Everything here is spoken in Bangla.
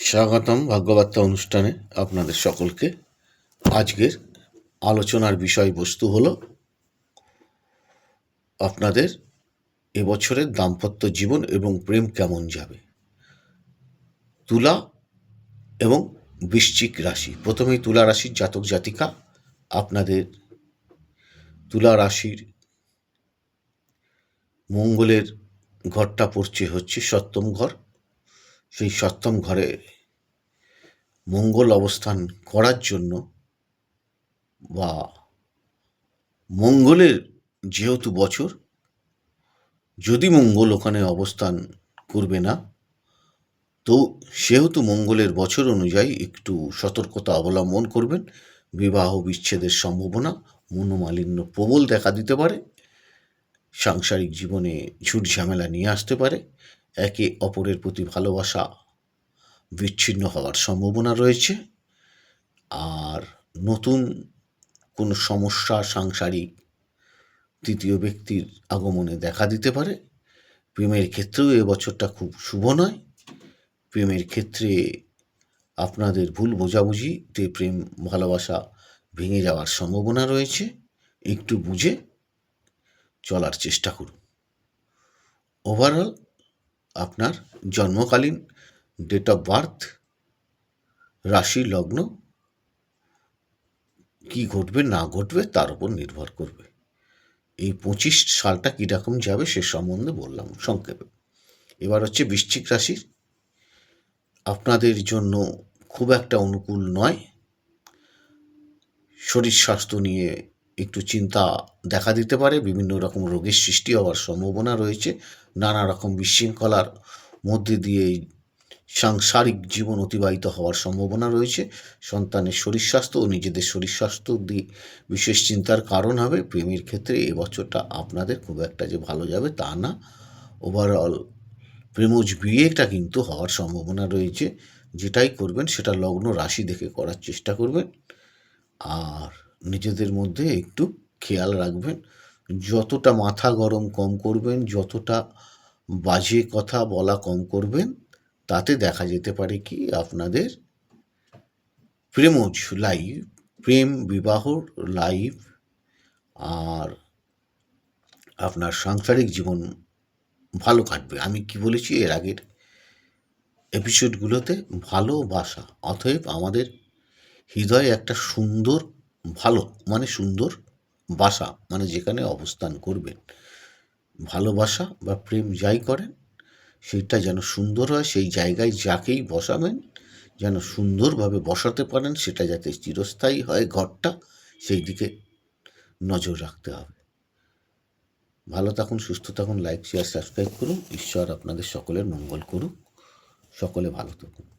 স্বাগতম ভাগ্যবার্তা অনুষ্ঠানে আপনাদের সকলকে। আজকের আলোচনার বিষয়বস্তু হলো আপনাদের এবছরের দাম্পত্য জীবন এবং প্রেম কেমন যাবে? তুলা এবং বৃশ্চিক রাশি। প্রথমেই তুলা রাশির জাতক জাতিকা আপনাদের। তুলা রাশির মঙ্গলের ঘরটা পড়ছে হচ্ছে সপ্তম ঘর। সেই সপ্তম ঘরে মঙ্গল অবস্থান করার জন্য বা মঙ্গলের যেহেতু বছর, যদি মঙ্গল ওখানে অবস্থান করবে না, তো সেহেতু মঙ্গলের বছর অনুযায়ী একটু সতর্কতা অবলম্বন করবেন। বিবাহ বিচ্ছেদের সম্ভাবনা মনোমালিন্য প্রবল দেখা দিতে পারে। সাংসারিক জীবনে ঝুট ঝামেলা নিয়ে আসতে পারে। একে অপরের প্রতি ভালোবাসা বিচ্ছিন্ন হওয়ার সম্ভাবনা রয়েছে। আর নতুন কোনো সমস্যা সাংসারিক তৃতীয় ব্যক্তির আগমনে দেখা দিতে পারে। প্রেমের ক্ষেত্রেও এ বছরটা খুব শুভ নয়। প্রেমের ক্ষেত্রে আপনাদের ভুল বোঝাবুঝিতে প্রেম, ভালোবাসা ভেঙে যাওয়ার সম্ভাবনা রয়েছে। একটু বুঝে চলার চেষ্টা করুন। ওভারঅল আপনার জন্মকালীন ডেট অফ বার্থ রাশি, লগ্ন, কি ঘটবে, না ঘটবে, তার উপর নির্ভর করবে। এই পঁচিশ সালটা কীরকম যাবে, সে সম্বন্ধে বললাম, সংক্ষেপে। এবার হচ্ছে বৃশ্চিক রাশির। আপনাদের জন্য খুব একটা অনুকূল নয়। শরীর স্বাস্থ্য নিয়ে একটু চিন্তা দেখা দিতে পারে। বিভিন্ন রকম রোগের সৃষ্টি হওয়ার সম্ভাবনা রয়েছে। নানা রকম বিশৃঙ্খলার মধ্যে দিয়ে এই সাংসারিক জীবন অতিবাহিত হওয়ার সম্ভাবনা রয়েছে। সন্তানের শরীর স্বাস্থ্য ও নিজেদের শরীর স্বাস্থ্য দিয়ে বিশেষ চিন্তার কারণ হবে। প্রেমের ক্ষেত্রে এবছরটা আপনাদের খুব একটা যে ভালো যাবে তা না। ওভারঅল প্রেমজ বিয়েটা কিন্তু হওয়ার সম্ভাবনা রয়েছে। যেটাই করবেন সেটা লগ্ন রাশি দেখে করার চেষ্টা করবেন। আর নিজেদের মধ্যে একটু খেয়াল রাখবেন। যতটা মাথা গরম কম করবেন, যতটা বাজে কথা বলা কম করবেন, তাতে দেখা যেতে পারে কি আপনাদের প্রেমজ লাইফ প্রেম বিবাহ লাইফ আর আপনার সাংসারিক জীবন ভালো কাটবে। আমি কি বলেছি? এর আগের এপিসোডগুলোতে ভালোবাসা, অতএব আমাদের হৃদয়ে একটা সুন্দর ভালো মানে সুন্দর বাসা মানে যেখানে অবস্থান করবেন। ভালোবাসা বা প্রেম যাই করেন, সেটা যেন সুন্দর হয়, সেই জায়গায় যাকেই বসাবেন, যেন সুন্দরভাবে বসাতে পারেন, সেটা যাতে চিরস্থায়ী হয় ঘরটা, সেই দিকে নজর রাখতে হবে। ভালো থাকুন, সুস্থ থাকুন, লাইক শেয়ার সাবস্ক্রাইব করুন। ঈশ্বর আপনাদের সকলের মঙ্গল করুক। সকলে ভালো থাকুন।